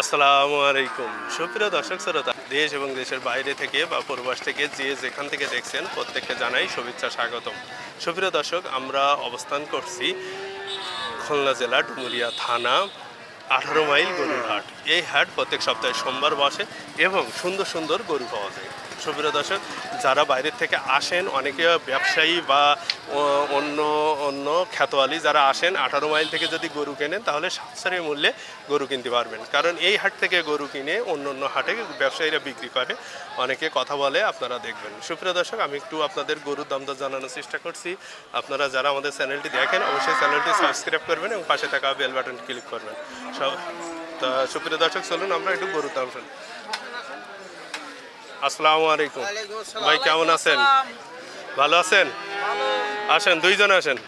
আসসালামু আলাইকুম। সুপ্রিয় দর্শক, শ্রোতা, দেশ এবং দেশের বাইরে থেকে বা পূর্বাস থেকে যে যেখান থেকে দেখছেন, প্রত্যেককে জানাই শুভেচ্ছা স্বাগতম। সুপ্রিয় দর্শক, আমরা অবস্থান করছি খুলনা জেলা ডুমুরিয়া থানা, আঠারো মাইল গরুর হাট এই হাট প্রত্যেক সপ্তাহে সোমবার বসে এবং সুন্দর সুন্দর গরু পাওয়া যায়। সুপ্রিয় দর্শক, যারা বাইরের থেকে আসেন, অনেকে ব্যবসায়ী বা অন্য অন্য খ্যাতওয়ালি যারা আসেন, আঠারো মাইল থেকে যদি গরু কেনেন, তাহলে সাশ্রয়ী মূল্যে গরু কিনতে পারবেন। কারণ এই হাট থেকে গরু কিনে অন্য অন্য হাটে ব্যবসায়ীরা বিক্রি করে। অনেকে কথা বলে, আপনারা দেখবেন। সুপ্রিয় দর্শক, আমি একটু আপনাদের গরুর দাম দর জানানোর চেষ্টা করছি। আপনারা যারা আমাদের চ্যানেলটি দেখেন, অবশ্যই চ্যানেলটি সাবস্ক্রাইব করবেন এবং পাশে থাকা বেল বাটন ক্লিক করবেন। সব তা সুপ্রিয় দর্শক, চলুন আমরা একটু গরুর দাম শুনি। আসসালামু আলাইকুম। ভাই কেমন আছেন? ভালো আছেন? আসেন দুইজন আসেন।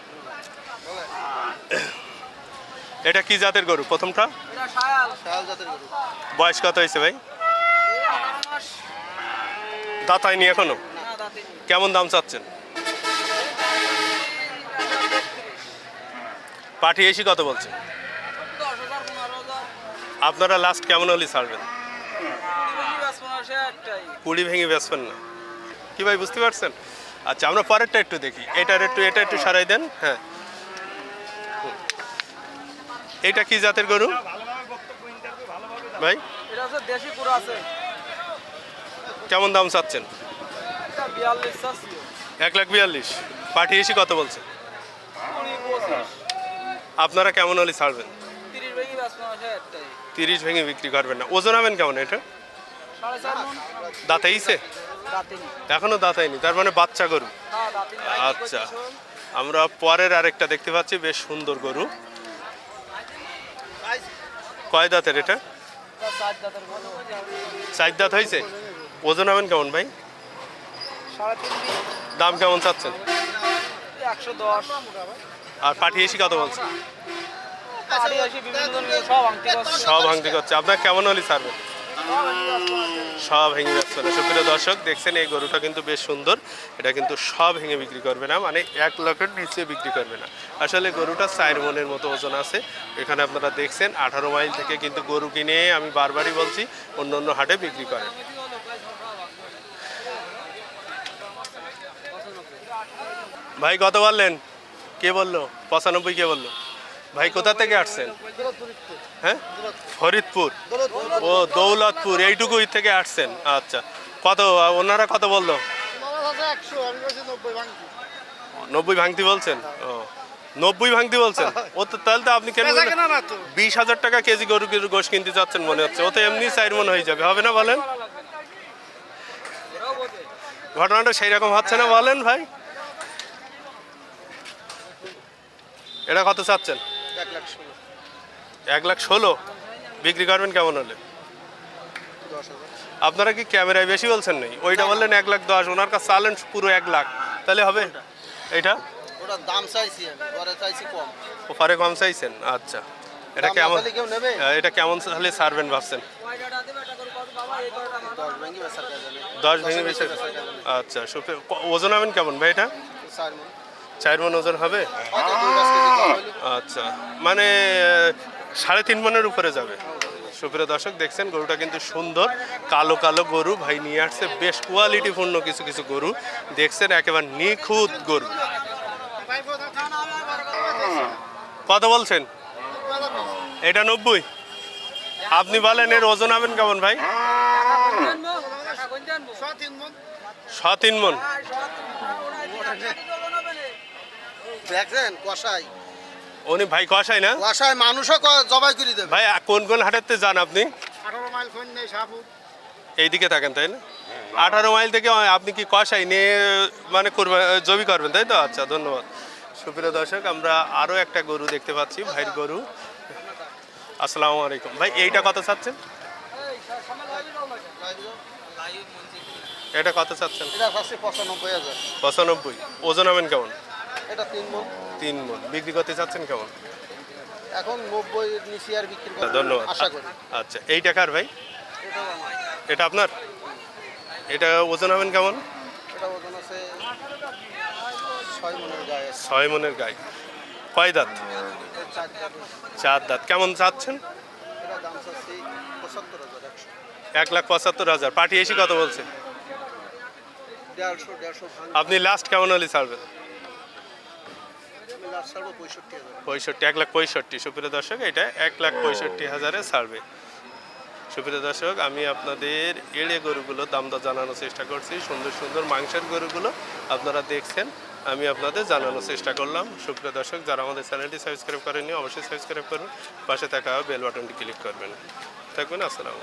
এটা কি জাতের গরু প্রথমটা? শাল জাতের গরু। বয়স কত হয়েছে ভাই? দাঁতায়নি এখনও? কেমন দাম চাচ্ছেন? পাঠি এসি কত বলছেন? আপনারা লাস্ট কেমন হলে ছাড়বেন? কুড়ি ভেঙে বেচবেন না। কি ভাই, বুঝতে পারছেন? আচ্ছা আমরা পরেরটা একটু দেখি। এটার একটু, এটা একটু সারাই দেন হ্যাঁ। এটা কি জাতের গরু? ভাই? কেমন দাম চাচ্ছেন? এক লাখ বিয়াল্লিশ। পাঠি এসি কত বলছে? আপনারা কেমন হলে ছাড়বেন? তিরিশ ভেঙে বিক্রি করবেন না। ওজন হবেন কেমন এটা? দাঁতাইছে দাঁতিনি এখনও দাঁতাইনি তার মানে বাচ্চা গরু। আচ্ছা আমরা পরের আরেকটা দেখতে পাচ্ছি বেশ সুন্দর গরু। কয় দাঁতের এটা? চার দাঁত হয়েছে ওজন হবেন কেমন ভাই? দাম কেমন চাচ্ছেন? আর পাঠি এসি কত বলছে? পাড়ি আসি বিভিন্ন ধরনের সব আংটি করছে। আপনার কেমন হলে ছাড়বেন সব ভেঙে যাচ্ছে না। সুপ্রিয় দর্শক, দেখছেন এই গরুটা কিন্তু বেশ সুন্দর। এটা কিন্তু সব ভেঙে বিক্রি করবে না মানে এক লক্ষের নিচে বিক্রি করবে না। আসলে গরুটা চার মনের মতো ওজন আছে। এখানে আপনারা দেখছেন, আঠারো মাইল থেকে কিন্তু গরু কিনে, আমি বারবারই বলছি, অন্য অন্য হাটে বিক্রি করে। ভাই, কত বললেন? কে বলল? পঁচানব্বই কে বলল? ভাই কোথা থেকে আসছেন? হ্যাঁ? ফরিদপুর। ও দৌলতপুর এইটুকুই থেকে আসছেন। আচ্ছা। কত ওনারা কত বলল? নব্বই ভাঙতি বলছেন? ও নব্বই ভাঙতি বলছেন? ও তো তাহলে তো আপনি কেন বিশ হাজার টাকা কেজি গরু গোশ কিনতে যাচ্ছেন মনে হচ্ছে। ও তো এমনি চার মনে হয়ে যাবে। হবে না বলেন? ঘটনাটা সেই রকম হচ্ছে না বলেন ভাই? এটা কত চাচ্ছেন? এক লাখ ষোলো? বিক্রি করবেন কেমন হলে? আপনারা কি ক্যামেরায় বেশি বলছেন নেই ওইটা বললেন এক লাখ দশ ওনার কাছে চালেন পুরো এক লাখ। তাহলে হবে? এইটা ওটার দাম চাইছি পরে চাইছি কম। চাইছেন? আচ্ছা। এটা কেমন? এটা কেমন তাহলে ছাড়বেন ভাবছেন? দশ ভেঙে দশ বেশি আচ্ছা ওজন হবেন কেমন ভাই এটা? চার মন ওজন হবে। আচ্ছা। মানে সাড়ে তিন মনের উপরে যাবে। সুপ্রিয় দর্শক দেখছেন গরুটা কিন্তু সুন্দর। কালো কালো গরু। ভাই নিয়ে আসছে বেশ কোয়ালিটিপূর্ণ কিছু কিছু গরু। দেখছেন একেবারে নিখুঁত গরু। কত বলছেন? এটা নব্বই। আপনি বলেন এর ওজন হবেন কেমন ভাই? ছ তিন মন। দেখছেন কষাই। উনি ভাই কষাই না? কষাই মানুষও ক- জবাই করে দেবে। ভাই কোন কোন হাটেতে যান আপনি? আঠারো মাইল ফোন নেই শাহপুর এইদিকে থাকেন তাই না? আঠারো মাইল থেকে আপনি কি কষাই নিয়ে মানে করবে জবি করবেন তাই তো? আচ্ছা ধন্যবাদ। সুপ্রিয় দর্শক আমরা আরও একটা গরু দেখতে পাচ্ছি ভাইয়ের গরু। আসসালামু আলাইকুম। ভাই এইটা কত চাচ্ছেন? এটা কত চাচ্ছেন? পঁচানব্বই ওজন হবেন কেমন? এটা তিন মন তিন মন বিক্রি করতে চাচ্ছেন কেমন? এখন নব্বই নিচে আর বিক্রি করব ধন্যবাদ। আশা করি। আচ্ছা এই টাকার ভাই? এটা আপনার? এটা ওজন হবেন কেমন? এটা ওজন আছে ছয় মনের গায়ে ছয় মনের গায়ে। কয় দাঁত? চার দাঁত। কেমন চাচ্ছেন? এক লাখ পঁচাত্তর হাজার। পাঠি এসে কত বলছে? আপনি লাস্ট কেমন হলে ছাড়বেন? পঁয়ষট্টি এক লাখ পঁয়ষট্টি। সুপ্রিয় দর্শক, এটা এক লাখ পঁয়ষট্টি হাজারে ছাড়বে সুপ্রিয় দর্শক, আমি আপনাদের এড়ে গরুগুলো দাম দর জানানোর চেষ্টা করছি। সুন্দর সুন্দর মাংসের গরুগুলো আপনারা দেখছেন, আমি আপনাদের জানানোর চেষ্টা করলাম। সুপ্রিয় দর্শক, যারা আমাদের চ্যানেলটি সাবস্ক্রাইব করেননি, অবশ্যই সাবস্ক্রাইব করুন। পাশে থাকা বেল বাটনটি ক্লিক করবেন। থাকবেন আসসালামু